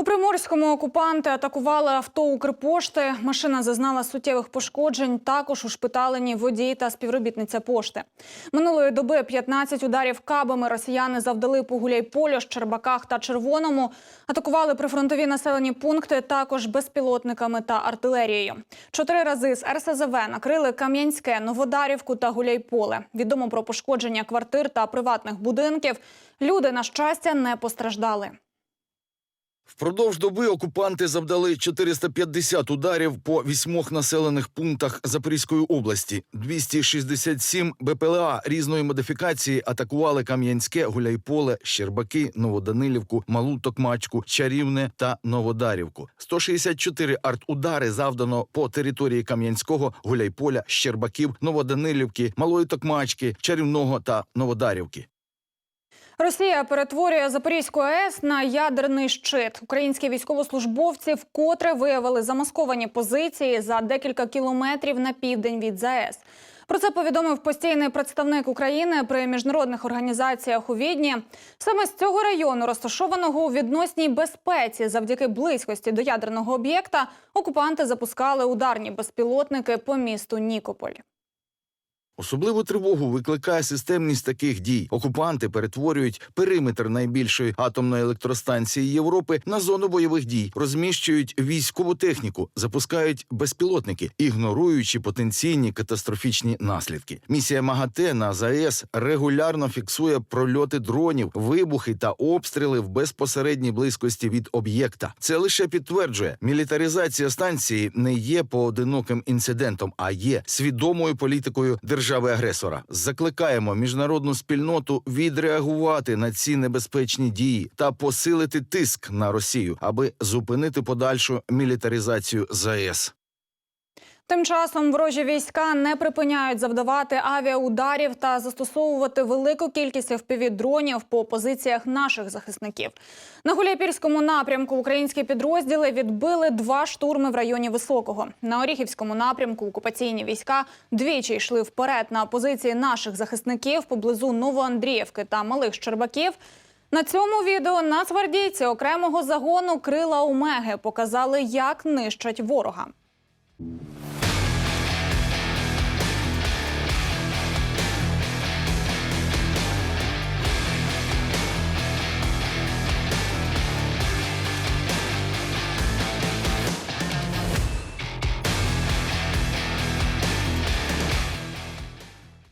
У Приморському окупанти атакували авто Укрпошти. Машина зазнала суттєвих пошкоджень. Також ушпиталені водій та співробітниця пошти. Минулої доби 15 ударів кабами росіяни завдали по Гуляйполю, Щербаках та Червоному. Атакували прифронтові населені пункти також безпілотниками та артилерією. Чотири рази з РСЗВ накрили Кам'янське, Новодарівку та Гуляйполе. Відомо про пошкодження квартир та приватних будинків. Люди, на щастя, не постраждали. Впродовж доби окупанти завдали 450 ударів по вісьмох населених пунктах Запорізької області. 267 БПЛА різної модифікації атакували Кам'янське, Гуляйполе, Щербаки, Новоданилівку, Малу Токмачку, Чарівне та Новодарівку. 164 артудари завдано по території Кам'янського, Гуляйполя, Щербаків, Новоданилівки, Малої Токмачки, Чарівного та Новодарівки. Росія перетворює Запорізьку АЕС на ядерний щит. Українські військовослужбовці вкотре виявили замасковані позиції за декілька кілометрів на південь від ЗАЕС. Про це повідомив постійний представник України при міжнародних організаціях у Відні. Саме з цього району, розташованого у відносній безпеці, завдяки близькості до ядерного об'єкта, окупанти запускали ударні безпілотники по місту Нікополь. Особливу тривогу викликає системність таких дій. Окупанти перетворюють периметр найбільшої атомної електростанції Європи на зону бойових дій, розміщують військову техніку, запускають безпілотники, ігноруючи потенційні катастрофічні наслідки. Місія МАГАТЕ на ЗАЕС регулярно фіксує прольоти дронів, вибухи та обстріли в безпосередній близькості від об'єкта. Це лише підтверджує, мілітаризація станції не є поодиноким інцидентом, а є свідомою політикою держави-агресора. Закликаємо міжнародну спільноту відреагувати на ці небезпечні дії та посилити тиск на Росію, аби зупинити подальшу мілітаризацію ЗАЕС. Тим часом ворожі війська не припиняють завдавати авіаударів та застосовувати велику кількість FPV-дронів по позиціях наших захисників. На Гуляйпільському напрямку українські підрозділи відбили два штурми в районі Високого. На Оріхівському напрямку окупаційні війська двічі йшли вперед на позиції наших захисників поблизу Новоандріївки та Малих Щербаків. На цьому відео нацгвардійці окремого загону крила Омеги показали, як нищать ворога.